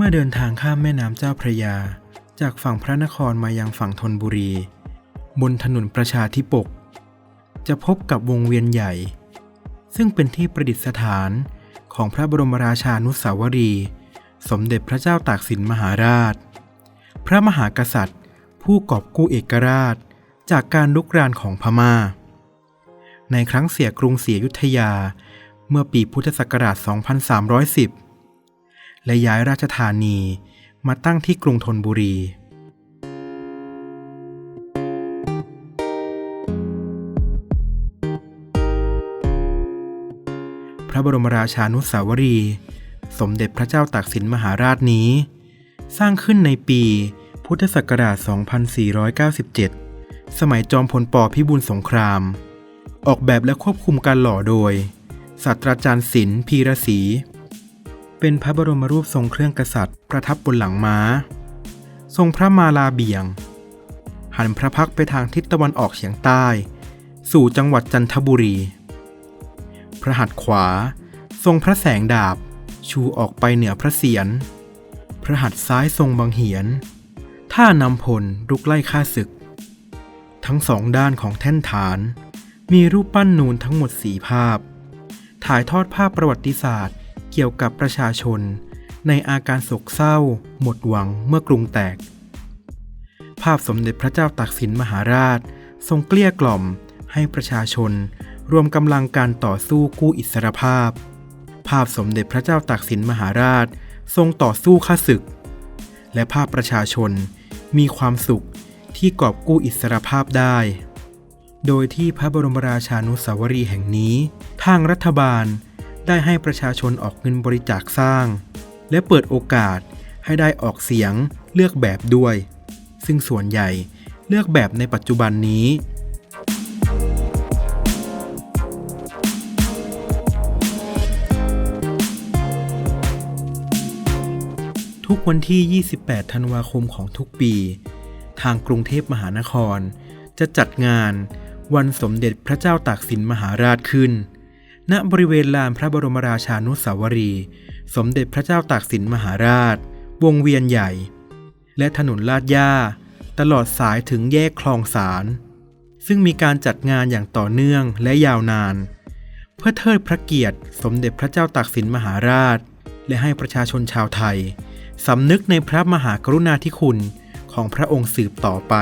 เมื่อเดินทางข้ามแม่น้ำเจ้าพระยา จากฝั่งพระนครมายังฝั่งธนบุรี บนถนนประชาธิปก จะพบกับวงเวียนใหญ่ ซึ่งเป็นที่ประดิษฐานของพระบรมราชานุสาวรี สมเด็จพระเจ้าตากสินมหาราช พระมหากษัตริย์ ผู้กอบกู้เอกราช จากการลุกรานของพมา่า ในครั้งเสียกรุงศรีอยุธยา เมื่อปีพุทธศักราช 2310 และย้ายราชธานีมาตั้งที่กรุงธนบุรี พระบรมราชานุสาวรี สมเด็จพระเจ้าตากสินมหาราชนี้ สร้างขึ้นในปีพุทธศักราช 2497 สมัยจอมพลปพิบูลสงคราม ออกแบบและควบคุมการหล่อโดยศาสตราจารย์ศิลป์พีระศรี เป็นพระบรมรูปทรงเครื่องกษัตริย์ ประทับบนหลังม้า ทรงพระมาลาเบี่ยง หันพระพักไปทางทิศตะวันออกเฉียงใต้ สู่จังหวัดจันทบุรี พระหัตถ์ขวา ทรงพระแสงดาบ ชูออกไปเหนือพระเศียร พระหัตถ์ซ้ายทรงบังเหียน ท่านำพลรุกไล่ฆ่าศึก ทั้งสองด้านของแท่นฐาน มีรูปปั้นนูนทั้งหมดสีภาพ ถ่ายทอดภาพประวัติศาสตร์ เกี่ยวกับประชาชน ในอาการโศกเศร้า หมดหวังเมื่อกรุงแตก ภาพสมเด็จพระเจ้าตากสินมหาราช ทรงเกลี้ยกล่อมให้ประชาชน รวมกำลังการต่อสู้กู้อิสรภาพ ภาพสมเด็จพระเจ้าตากสินมหาราช ทรงต่อสู้ข้าศึก และภาพประชาชนมีความสุขที่กอบกู้อิสรภาพได้ โดยที่พระบรมราชานุสาวรีย์แห่งนี้ ทางรัฐบาล ได้ให้ประชาชนออกเงินบริจาคสร้าง และเปิดโอกาสให้ได้ออกเสียงเลือกแบบด้วย ซึ่งส่วนใหญ่เลือกแบบในปัจจุบันนี้ ทุกวันที่ 28 ธันวาคมของทุกปี ทางกรุงเทพมหานคร จะจัดงานวันสมเด็จพระเจ้าตากสินมหาราชขึ้น ณบริเวณลานพระบรมราชานุสาวรีย์สมเด็จพระเจ้าตากสินมหาราช วงเวียนใหญ่ และถนนลาดย่า ตลอดสายถึงแยกคลองสาร ซึ่งมีการจัดงานอย่างต่อเนื่องและยาวนาน เพื่อเทิดพระเกียรติ สมเด็จพระเจ้าตากสินมหาราช และให้ประชาชนชาวไทยสำนึกในพระมหากรุณาธิคุณของพระองค์สืบต่อไป